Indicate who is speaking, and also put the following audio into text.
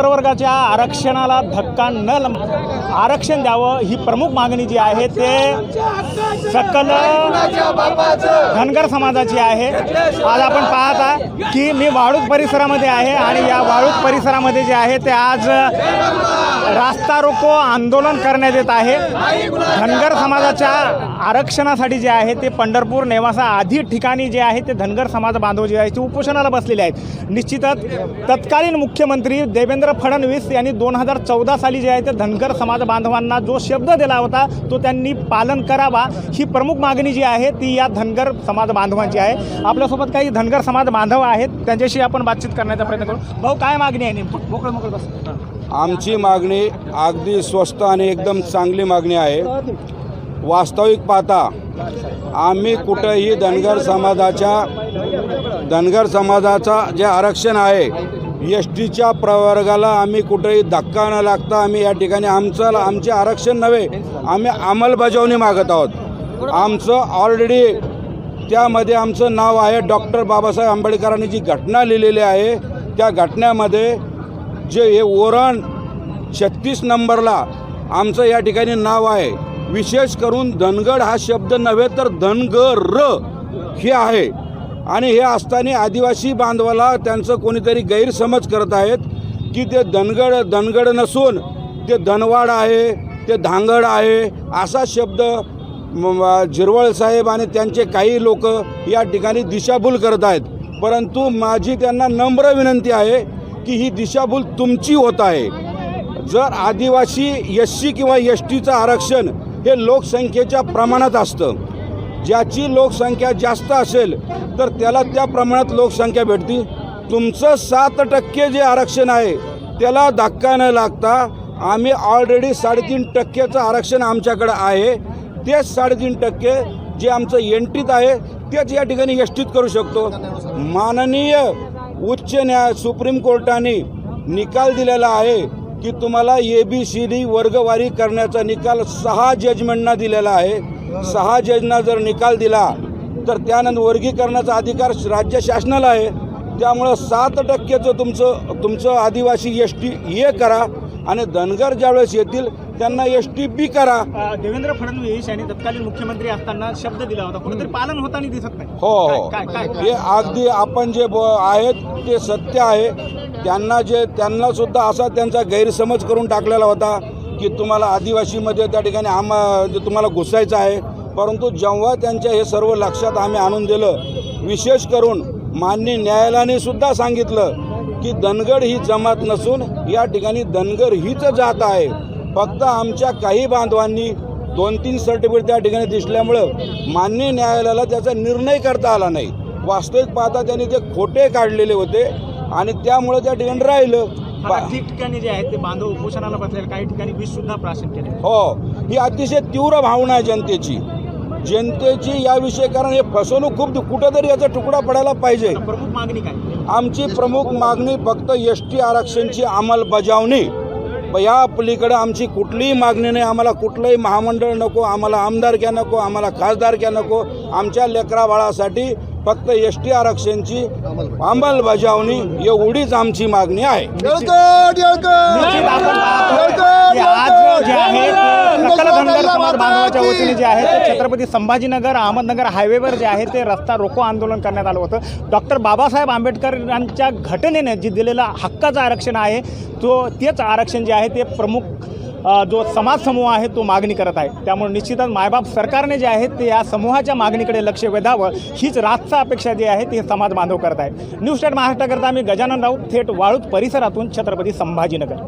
Speaker 1: प्रवर्गाच्या आरक्षणाला धक्का न आरक्षण द्यावं ही प्रमुख मागणी जी आहे ते सकल धनगर समाजाची आहे. आज आपण पाहत आहे की मी वाळूज परिसरामध्ये आहे आणि या वाळूज परिसरामध्ये जे आहे ते आज रास्ता रोको आंदोलन करण्यात येत आहे. धनगर समाजाच्या आरक्षणासाठी जे आहे ते पंढरपूर नेवासा आदी ठिकाणी जे आहे ते धनगर समाज बांधव जे आहे ते उपोषणाला बसलेले आहेत. निश्चितच तत्कालीन मुख्यमंत्री देवेंद्र फडणवीस यांनी दोन हजार चौदा साली जे आहे ते धनगर समाज बांधवांना जो शब्द दिला होता तो त्यांनी पालन करावा. ही प्रमुख मागणी जी आहे ती या धनगर समाज बांधवांची आहे. आपल्यासोबत काही धनगर समाज बांधव आहेत. त्यांच्याशी आपण बातचीत करण्याचा प्रयत्न करू. भाऊ काय मागणी आहे नेमकी? मोकळं मोकळं बस.
Speaker 2: आमची मागणी अगदी स्वस्त आणि एकदम चांगली मागणी आहे. वास्तविक पाहता आम्ही कुठंही धनगर समाजाच्या धनगर समाजाचा जे आरक्षण आहे एस टीच्या प्रवर्गाला आम्ही कुठेही धक्का न लागता आम्ही या ठिकाणी आमचं आमचे आरक्षण नव्हे आम्ही अंमलबजावणी मागत आहोत. आमचं ऑलरेडी त्यामध्ये आमचं नाव आहे डॉक्टर बाबासाहेब आंबेडकरांनी जी घटना लिहिलेली आहे त्या घटनेमध्ये जे हे ओरण छत्तीस नंबरला आमचं या ठिकाणी नाव आहे. विशेष करून धनगड हा शब्द नव्हे तर धनगर हे आहे. आणि हे असताना आदिवासी बांधवाला त्यांचं कोणीतरी गैरसमज करत आहेत की ते धनगड धनगड नसून ते धनवाड आहे ते धांगड आहे असा शब्द जिरवळ साहेब आणि त्यांचे काही लोक या ठिकाणी दिशाभूल करत आहेत. परंतु माझी त्यांना नम्र विनंती आहे की ही दिशाभूल तुमची होत आहे. जर आदिवासी एस सी किंवा एस टीचं आरक्षण हे लोकसंख्येच्या प्रमाणात असतं ज्याची लोकसंख्या जास्त असेल तर त्याला त्या प्रमाणात लोकसंख्या भेटते. तुमचं सात टक्के जे आरक्षण आहे त्याला धक्का न लागता आम्ही ऑलरेडी साडेतीन टक्क्याचं आरक्षण आमच्याकडं आहे. तेच साडेतीन टक्के जे आमचं एनटीत आहे तेच या ठिकाणी एसटीत करू शकतो. माननीय उच्च न्याय सुप्रीम कोर्टाने निकाल दिलेला आहे की तुम्हाला ए बी सी डी वर्गवारी करण्याचा निकाल सहा जजमेंटना दिलेला आहे. सहा जजना जर निकाल दिला तर त्यानंतर वर्गीकरणाचा अधिकार राज्य शासनाला आहे. त्यामुळं सात टक्केचं तुमचं तुमचं आदिवासी एस टी हे करा. आणि धनगर ज्यावेळेस येतील त्यांना एस टी बी करा.
Speaker 1: देवेंद्र फडणवीस यांनी तत्कालीन मुख्यमंत्री असताना शब्द दिला होता. कुठेतरी पालन होताना दिसत नाही.
Speaker 2: हो हो. हे अगदी आपण जे आहेत ते सत्य आहे. त्यांना जे त्यांना सुद्धा असा त्यांचा गैरसमज करून टाकलेला होता की तुम्हाला आदिवासीमध्ये त्या ठिकाणी आम तुम्हाला घुसायचं आहे. परंतु जेव्हा त्यांच्या हे सर्व लक्षात आम्ही आणून दिलं विशेष करून मान्य न्यायालयाने सुद्धा सांगितलं की धनगड ही जमात नसून या ठिकाणी धनगर हीच जात आहे. फक्त आमच्या काही बांधवांनी दोन तीन सर्टिफिकेट त्या ठिकाणी दिसल्यामुळं मान्य न्यायालयाला त्याचा निर्णय करता आला नाही. वास्तविक पाहता त्यांनी ते खोटे काढलेले होते आणि त्यामुळं त्या ठिकाणी राहिलं.
Speaker 1: ठिकठिकाणी जे आहेत ते बांधव उपोषणाला बसलेले काही ठिकाणी विष सुद्धा प्राशन केले
Speaker 2: हो ही अतिशय तीव्र भावना आहे जनतेची. जनतेची याविषयी कारण हे फसवणूक खूप कुठंतरी याचा तुकडा पडायला पाहिजे.
Speaker 1: प्रमुख मागणी काय?
Speaker 2: आमची प्रमुख मागणी फक्त एस टी आरक्षणची अंमलबजावणी. या पलीकडे आमची कुठलीही मागणी नाही. आम्हाला कुठलंही महामंडळ नको आम्हाला आमदारक्या नको आम्हाला खासदारक्या नको. आमच्या लेकराबाळासाठी फक्त एस टी आरक्षणची अंमलबजावणी एवढीच आमची मागणी आहे
Speaker 1: निश्चित आपण पाहतो की आज जे आहे ते सकल समाज बांधवाच्या वतीने जे आहे ते छत्रपती संभाजीनगर अहमदनगर हायवेवर जे आहे ते रस्ता रोको आंदोलन करण्यात आलं होतं. डॉक्टर बाबासाहेब आंबेडकरांच्या घटनेने जे दिलेलं हक्काचं आरक्षण आहे तो तेच आरक्षण जे आहे ते प्रमुख जो समाज समूह आहे तो मागणी करत आहे. त्यामुळे निश्चितच मायबाप सरकारने जे आहे ते या समूहाच्या मागणीकडे लक्ष वेधावं हीच राजचा अपेक्षा जी आहे ती समाज बांधव करत आहे. न्यूज स्टार महाराष्ट्राकरता मी गजानन राऊत थेट वाळूत परिसरातून छत्रपती संभाजीनगर.